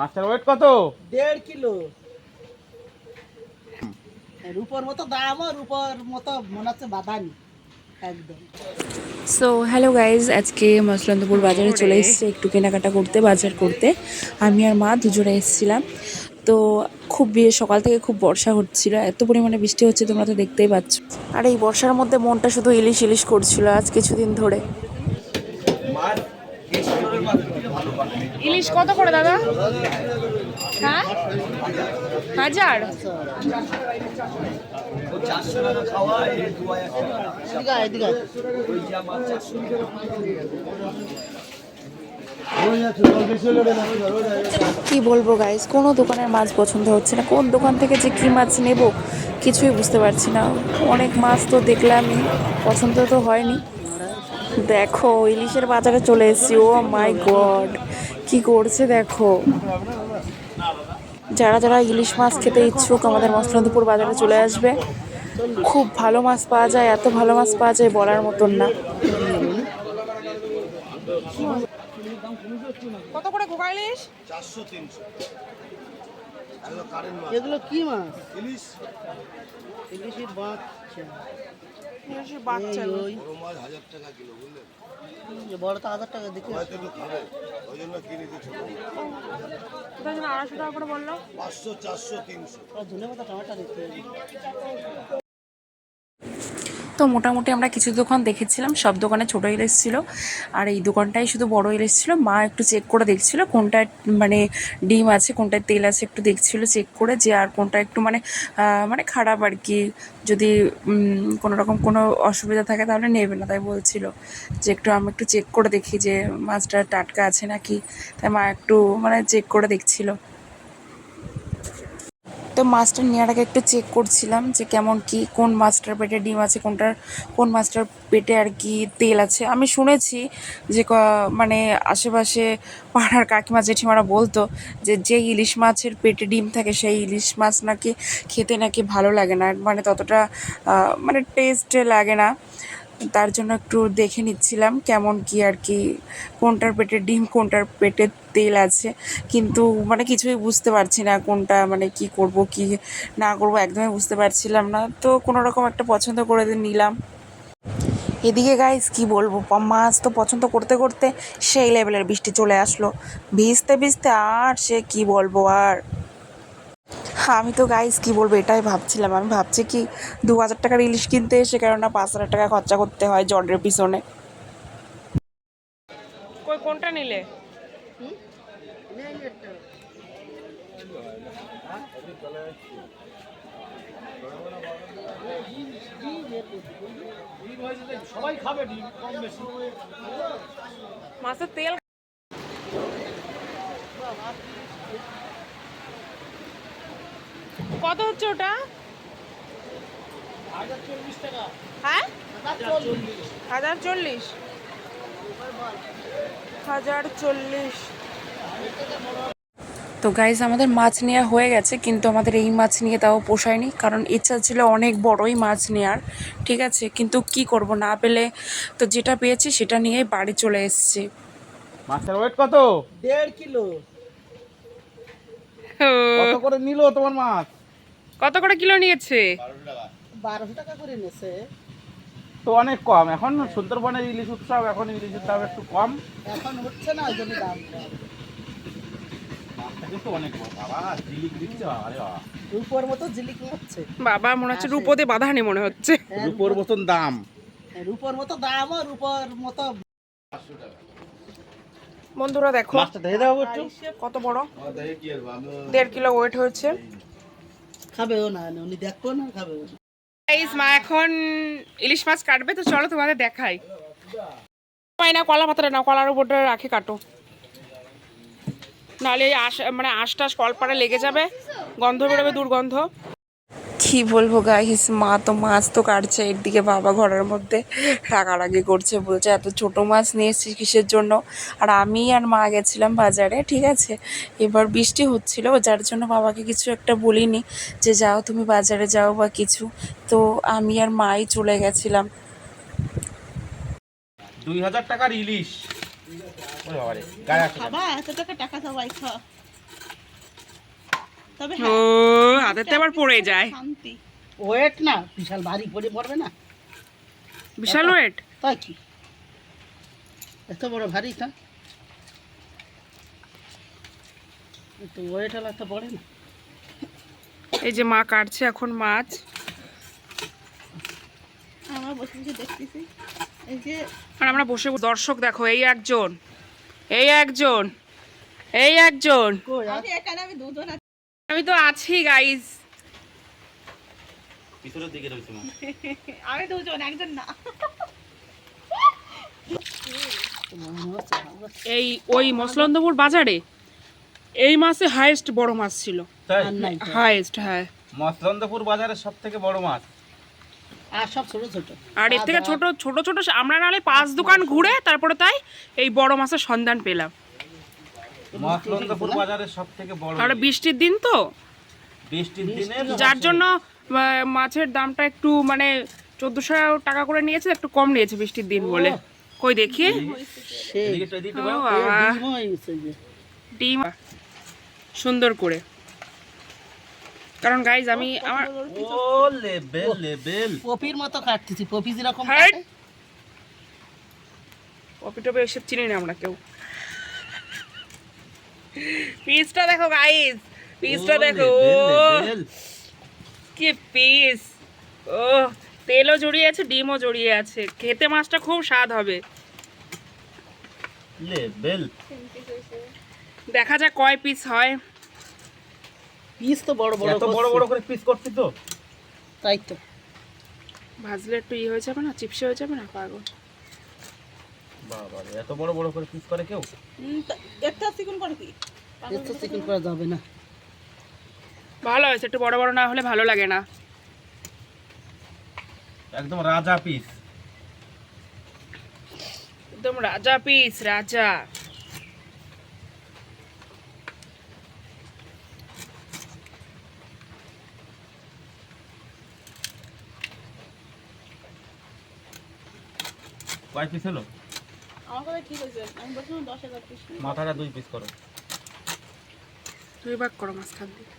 মাছটার ওয়েট কত? দেড় কিলো। রূপর মতো দাম আর রূপর মতো মনে হচ্ছে বাদামি একদম। সো হ্যালো গাইজ আজকে মসলন্দপুর বাজারে চলে এসেছি একটু কেনাকাটা করতে বাজার করতে। আমি আর মা দুজনে এসেছিলাম। তো খুব বে- সকাল থেকে খুব বর্ষা হচ্ছিল এত পরিমাণে বৃষ্টি হচ্ছে তোমরা তো দেখতেই পাচ্ছ। আর এই বর্ষার মধ্যে মনটা শুধু ইলিশ ইলিশ করছিল আজ কিছুদিন ধরে। ইলিশ কত করে, দাদা? হ্যাঁ? হাজার। কি বলব গাইজ কোনো দোকানের মাছ পছন্দ হচ্ছে না। কোন দোকান থেকে যে কি মাছ নেব কিছুই বুঝতে পারছি না। অনেক মাছ তো দেখলামই, পছন্দ তো হয়নি। দেখো ইলিশের বাজারে চলে এসেছি। ও মাই গড কি করছে দেখো? যারা যারা ইলিশ মাছ খেতে ইচ্ছুক আমাদের মসলন্দপুর বাজারে চলে আসবে। খুব ভালো মাছ পাওয়া যায় এত ভালো মাছ পাওয়া যায় বলার মতন না। কত করে ঘোকা ইলিশ এগুলো কি মাছ? ইলিশ। ইলিশের বাচ্চা। ইলিশের বাচ্চা এই টাকা এই বড় তো হাজার টাকা দেখে। কোথায় যেন আড়াইশো টাকা করে বলল। ধনে পাতা টমাটা দেখতে। তো মোটামুটি আমরা কিছু দোকান দেখেছিলাম। সব দোকানে ছোটো ইলিশ ছিল। আর এই দোকানটাই শুধু বড় ইলিশ ছিল। মা একটু চেক করে দেখছিল কোনটায় মানে ডিম আছে কোনটায় তেল আছে একটু দেখছিল চেক করে যে আর কোনটা একটু মানে মানে খারাপ আর কি। যদি কোনো রকম কোনো অসুবিধা থাকে তাহলে নেবে না, তাই বলছিল যে একটু আমি একটু চেক করে দেখি যে মাছটা টাটকা আছে নাকি। তাই মা একটু মানে চেক করে দেখছিল। তো মাছটা নেওয়ার আগে একটু চেক করছিলাম যে কেমন কি, কোন মাছটার পেটে ডিম আছে, কোনটার, কোন মাছটার পেটে আর কি তেল আছে। আমি শুনেছি যে মানে আশেপাশে পাড়ার কাকিমা, জেঠিমারা বলতো যে যে ইলিশ মাছের পেটে ডিম থাকে সেই ইলিশ মাছ নাকি খেতে নাকি ভালো লাগে না। মানে ততটা মানে টেস্ট লাগে না। তার জন্য একটু দেখে নিচ্ছিলাম কেমন কি আর কি, কোনটার পেটে ডিম, কোনটার পেটে তেল আছে, কিন্তু মানে কিছুই বুঝতে পারছি না কোনটা মানে কি করব, কি না করব, একদমই বুঝতে পারছিলাম না। তো কোনো রকম একটা পছন্দ করে নিলাম। এদিকে গাইস কি বলব মাছ তো পছন্দ করতে করতে সেই লেভেলের বৃষ্টি চলে আসলো। ভিজতে ভিজতে আর সে কি বলব আর। আমি তো গাইস কি বলব, এটাই ভাবছিলাম। আমি ভাবছি কি দু হাজার টাকার ইলিশ কিনতে এসে কেননা পাঁচ হাজার টাকা খরচা করতে হয় জলের পিছনে। কোনটা নিলে? মাছের তেল কত হচ্ছে ওটা? হাজার চল্লিশ টাকা। হ্যাঁ? হাজার চল্লিশ। হাজার চল্লিশ। তো গাইজ আমাদের মাছ নেওয়া হয়ে গেছে কিন্তু আমাদের এই মাছ নিয়ে তাও পোষায়নি কারণ ইচ্ছা ছিল অনেক বড়ই মাছ নেওয়ার ঠিক আছে? কিন্তু কি করব না পেলে তো যেটা পেয়েছি সেটা নিয়েই বাড়ি চলে এসেছি। মাছটার ওয়েট কত? দেড় কিলো। কত করে নিল তোমার মাছ? কত করে কিলো নিয়েছে? বারোশো টাকা করে নেছে তো অনেক কম। এখন সুন্দরবনের ইলিশ উৎসব এখন ইলিশের দাম একটু কম। এখন হচ্ছে না ওই জন্য দাম বাবা জিলিক বাবা। রে মতো জিলিক হচ্ছে। বাবা মনে হচ্ছে রূপতে বাঁধানি মনে হচ্ছে। রূপোর মতন দাম। রূপর মতো দাম আর রূপর মতো বন্ধুরা দেখো। দেখে কত বড়? দেড় কিলো ওয়েট হয়েছে। খাবেও না উনি দেখব না খাবেও না। গাইস মা, এখন ইলিশ মাছ কাটবে, তো চলো তোমাদের দেখাই। পাই না কলা পাতাটা না কলার উপরটা রাখে, কাটো। নাহলে আশ মানে আশটাশ কলপাড়ে লেগে যাবে, গন্ধ বেরোবে, দুর্গন্ধ। কি বলব গাইস মা তো মাছ তো কাটছে একদিকে বাবা ঘরের মধ্যে রাগারাগি করছে বলছে এত ছোট মাছ নিয়ে এসেছিস কিসের জন্য? আর আমি আর মা গেছিলাম বাজারে ঠিক আছে? এবার বৃষ্টি হচ্ছিল যার জন্য বাবাকে কিছু একটা বলিনি যে যাও তুমি বাজারে যাও বা কিছু। তো আমি আর মাই চলে গেছিলাম। দুই হাজার টাকার ইলিশ। টাকা টাকা সবাই খা তবে ও হ্যাঁ, হাতেতে আবার পড়ে যায়। শান্তি। ওয়েট না বিশাল ভারী পড়ে পড়বে না। বিশাল ওয়েট? তাই কি? এত বড় ভারী তা। একটু ওয়েট হলে তো পড়ে না। এই যে মা কাটছে এখন মাছ। আমরা বসে বসে দেখতেছি। এই যে আর আমরা বসে দর্শক দেখো এই একজন এই একজন এই একজন। কই আর আমি এখানে আমি দুজন আছি। আমি তো আছি গাইজ পিছনের দিকে রয়েছে মা। আমি দুজন একজন না। এই ওই মসলন্দপুর বাজারে এই মাসে হাইয়েস্ট বড় মাছ ছিল। হাইয়েস্ট হ্যাঁ মসলন্দপুর বাজারের সব থেকে বড় মাছ। আর সব ছোট ছোট। আর এর থেকে ছোট ছোট ছোট আমরা নাহলে পাঁচ দোকান ঘুরে তারপরে তাই এই বড় মাছের সন্ধান পেলাম। মসলন্দপুর বাজারের সব থেকে বড় আর বৃষ্টির দিন তো? বৃষ্টির দিনে যার জন্য মাছের দামটা একটু মানে চোদ্দোশো টাকা করে নিয়েছে একটু কম নিয়েছে বৃষ্টির দিন বলে। কই দেখি? ডিম সুন্দর করে। কারণ গাইজ আমি আমার ও পপির মতো কাটতেছি। পপি যেরকম। কাটে, টপি এসব চিনি না আমরা কেউ। পিসটা দেখো গাইজ পিসটা দেখো ও। কি পিস ও তেলও জড়িয়ে আছে ডিমও জড়িয়ে আছে। খেতে মাছটা খুব স্বাদ হবে। দেখা যাক কয় পিস হয়। পিস তো বড় বড় এত বড় বড় করে পিস করছিস তো। তাই তো। ভাজলে একটু ইয়ে হয়ে যাবে না চিপসে হয়ে যাবে না পাগল? বাবা এত বড় বড় করে পিস করে কেউ? একটা চিকন করে কি? তো চিকেন করা যাবে না। ভালো হয়েছে একটু বড় বড় না হলে ভালো লাগে না। একদম রাজা পিস একদম রাজা পিস রাজা। কয় পিস হলো? আমার কথা ঠিক হয়েছে। আমি বলছিলাম দশ হাজার পিস মাথাটা দুই পিস করো। দুই ভাগ করো মাঝখান দিয়ে।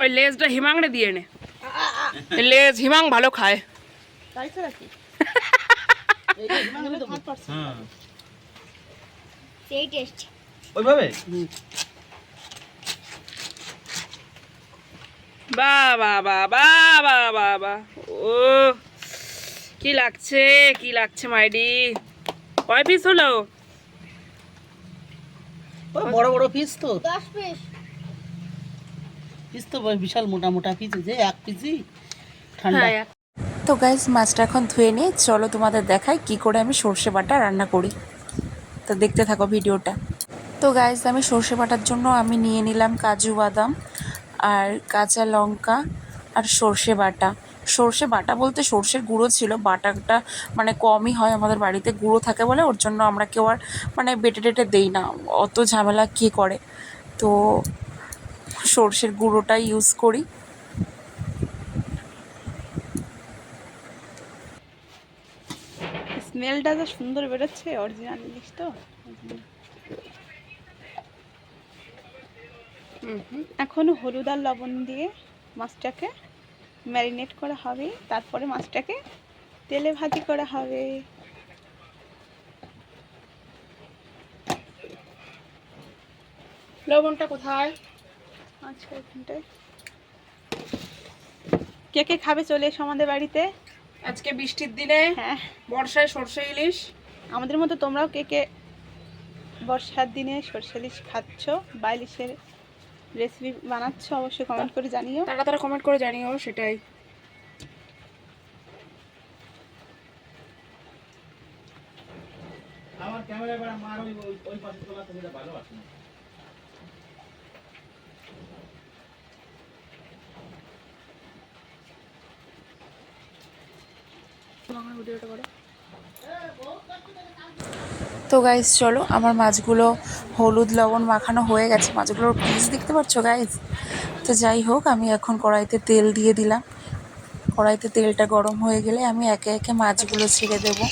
ওই লেজটা হিমাংড়ে দিয়ে নে। লেজ হিমাং ভালো খায়। তাই তো নাকি এইটা হিমাংলে দেবো। হাত পারছে। হ্যাঁ। সেই টেস্ট ওইভাবে? বা বা বা বা বা বা বা ও। কি লাগছে? কি লাগছে মাইডি কয় পিস হলো? বড় বড় পিস তো। দশ পিস পিস তো বিশাল মোটা মোটা পিস যে এক পিসই ঠান্ডা। হ্যাঁ তো গাইজ মাছটা এখন ধুয়ে নিয়ে চলো তোমাদের দেখাই কি করে আমি সর্ষে বাটা রান্না করি। তো দেখতে থাকো ভিডিওটা। তো গাইজ আমি সর্ষে বাটার জন্য আমি নিয়ে নিলাম কাজু বাদাম আর কাঁচা লঙ্কা আর সর্ষে বাটা। সর্ষে বাটা বলতে সর্ষের গুঁড়ো ছিল, বাটাটা মানে কমই হয় আমাদের বাড়িতে, গুঁড়ো থাকে বলে ওর জন্য আমরা কেউ আর মানে বেটে টেটে দেই না, অত ঝামেলা কে করে? তো সর্ষের গুঁড়োটাই ইউজ করি। স্মেলটা যা সুন্দর বেরোচ্ছে অরিজিনাল জিনিস তো? এখন হলুদ আর লবণ দিয়ে মাছটাকে ম্যারিনেট করা হবে তারপরে মাছটাকে তেলে ভাজি করা হবে। লবণটা কোথায়? আচ্ছা এখানটায়। কে কে খাবে চলে এসো আমাদের বাড়িতে। আজকে বৃষ্টির দিনে হ্যাঁ। বর্ষায় সর্ষে ইলিশ। আমাদের মতো তোমরাও কে কে বর্ষার দিনে সরষে ইলিশ খাচ্ছ বা ইলিশের রেসিপি বানাচ্ছ অবশ্যই কমেন্ট করে জানিও। তারা তারা কমেন্ট করে জানিও সেটাই। আমার ক্যামেরা এবার মার ওই ওই- পাশে তোলা ভালো আছে ভিডিওটা করো। তো গাইজ চলো, আমার মাছগুলো হলুদ লবণ মাখানো হয়ে গেছে। মাছগুলোর পিস দেখতে পাচ্ছ গাইজ তো যাই হোক, আমি এখন কড়াইতে তেল দিয়ে দিলাম। কড়াইতে তেলটা গরম হয়ে গেলে আমি একে একে মাছগুলো ছেড়ে দেবো।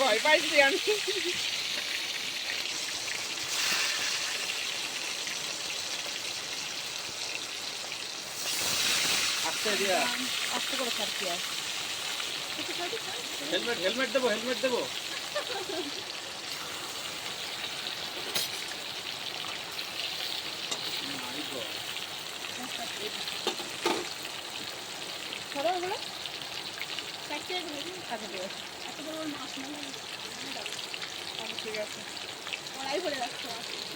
ভয় পাইছি আমি। আস্তে করে ছাড়ছি আর? হেলমেট হেলমেট দেবো হেলমেট দেবো। ধরো ওগুলো? আচ্ছা ঠিক আছে এত বড় মাছ ঠিক আছে। কড়াই ভরে রাখছো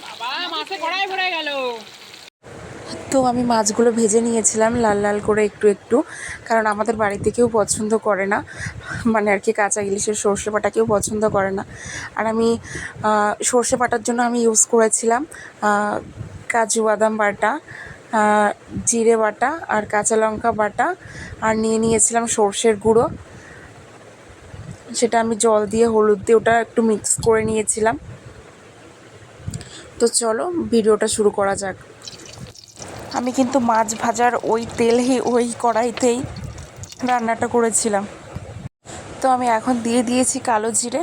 বাবা মাছে কড়াই ভরে গেল। তো আমি মাছগুলো ভেজে নিয়েছিলাম লাল লাল করে একটু একটু। কারণ আমাদের বাড়িতে কেউ পছন্দ করে না। মানে আর কি কাঁচা ইলিশের সর্ষে বাটা কেউ পছন্দ করে না। আর আমি সর্ষে বাটার জন্য আমি ইউজ করেছিলাম কাজু বাদাম বাটা জিরে বাটা আর কাঁচা লঙ্কা বাটা। আর নিয়ে নিয়েছিলাম সর্ষের গুঁড়ো। সেটা আমি জল দিয়ে, হলুদ দিয়ে ওটা একটু মিক্স করে নিয়েছিলাম। তো চলো, ভিডিওটা শুরু করা যাক। আমি কিন্তু মাছ ভাজার ওই তেলেই ওই কড়াইতেই রান্নাটা করেছিলাম। তো আমি এখন দিয়ে দিয়েছি কালো জিরে।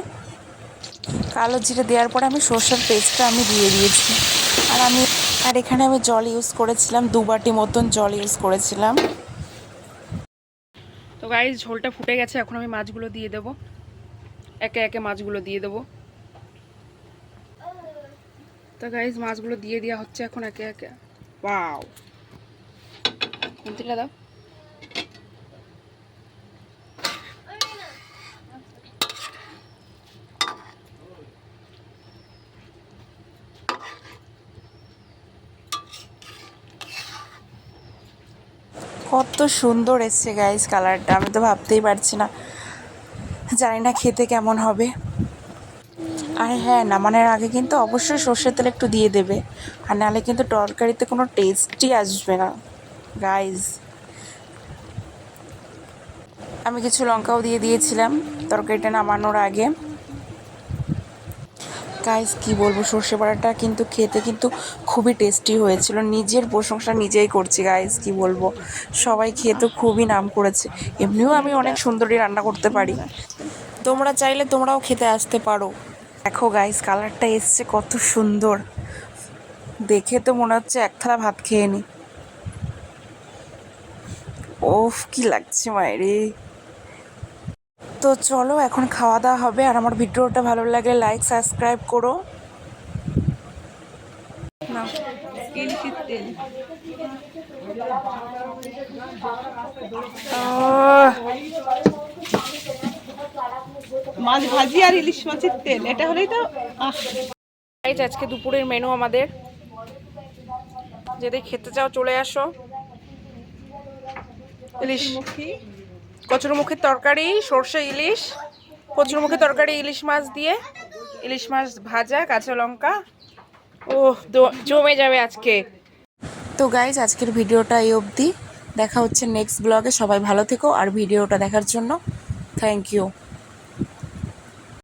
কালো জিরে দেওয়ার পরে আমি সর্ষের পেস্টটা আমি দিয়ে দিয়েছি। আর আমি, আর এখানে আমি জল ইউজ করেছিলাম, দু বাটি মতন জল ইউজ করেছিলাম। তো গাইজ ঝোলটা ফুটে গেছে, এখন আমি মাছগুলো দিয়ে দেবো। একে একে মাছগুলো দিয়ে দেবো। তো গাইজ মাছগুলো দিয়ে দেওয়া হচ্ছে এখন একে একে। ওয়াও খুন্তিটা দাও কত সুন্দর এসছে গাইস কালারটা আমি তো ভাবতেই পারছি না। জানি না খেতে কেমন হবে। আর হ্যাঁ নামানোর আগে কিন্তু অবশ্যই সর্ষের তেল একটু দিয়ে দেবে। আর নাহলে কিন্তু তরকারিতে কোনো টেস্টই আসবে না। গাইজ আমি কিছু লঙ্কাও দিয়ে দিয়েছিলাম তরকারিটা নামানোর আগে। গাইস কি বলব, সর্ষে বাটাটা কিন্তু খেতে কিন্তু খুবই টেস্টি হয়েছিল। নিজের প্রশংসা নিজেই করছি গাইস কি বলব। সবাই খেয়ে তো খুবই নাম করেছে। এমনিও আমি অনেক সুন্দরই রান্না করতে পারি। তোমরা চাইলে তোমরাও খেতে আসতে পারো। দেখো গাইস কালারটা এসছে কত সুন্দর। দেখে তো মনে হচ্ছে এক থালা ভাত খেয়ে নি। ওফ, কি লাগছে মায়েরে তো চলো, এখন খাওয়া দাওয়া হবে। আর আমার ভিডিওটা ভালো লাগলে লাইক সাবস্ক্রাইব করো। তেল? মাছ ভাজি আর ইলিশ মাছের তেল এটা হলেই তো আজকে দুপুরের মেনু আমাদের। যদি খেতে চাও চলে আসো। ইলিশ। মুখী কচুরমুখীর তরকারি সর্ষে ইলিশ কচুরমুখী তরকারি ইলিশ মাছ দিয়ে। ইলিশ মাছ ভাজা কাঁচা লঙ্কা। ও জমে যাবে আজকে। তো গাইজ আজকের ভিডিওটা এই অবধি। দেখা হচ্ছে নেক্সট ব্লগে সবাই ভালো থেকো। আর ভিডিওটা দেখার জন্য থ্যাংক ইউ